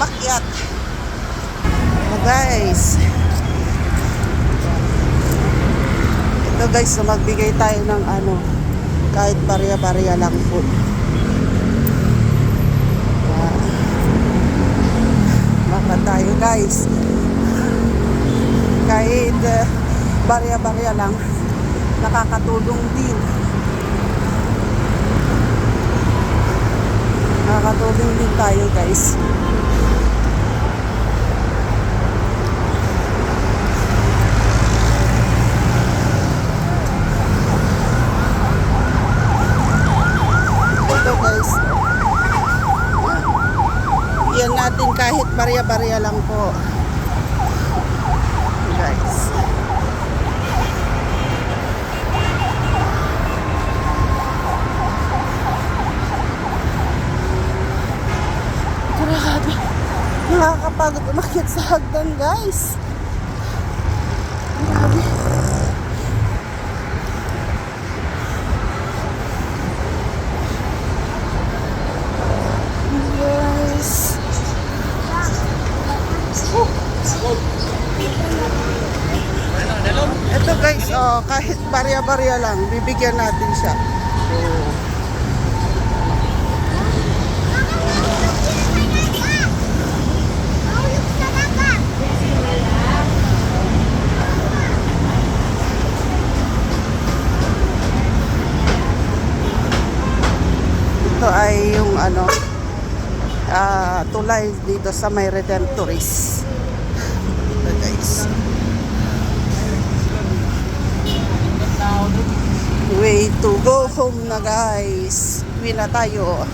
paakyat. Oh, guys. Ito guys, so magbigay tayo ng ano, kahit barya-barya lang po. Ah. Baka tayo guys. Kahit uh, barya-barya lang, nakakatulong din. Nakakatulong din tayo guys. Ito guys. Yan natin kahit barya-barya lang po. Guys. Grabe. Nakakapagod umakyat sa hagdan guys. Grabe. Guys. Ito guys, oh, kahit barya-barya lang, bibigyan natin siya. Oh. Ito ay yung ano, ah, tulay dito sa may Redemptoris. Ito guys. Way to go home na guys. Uwi na tayo.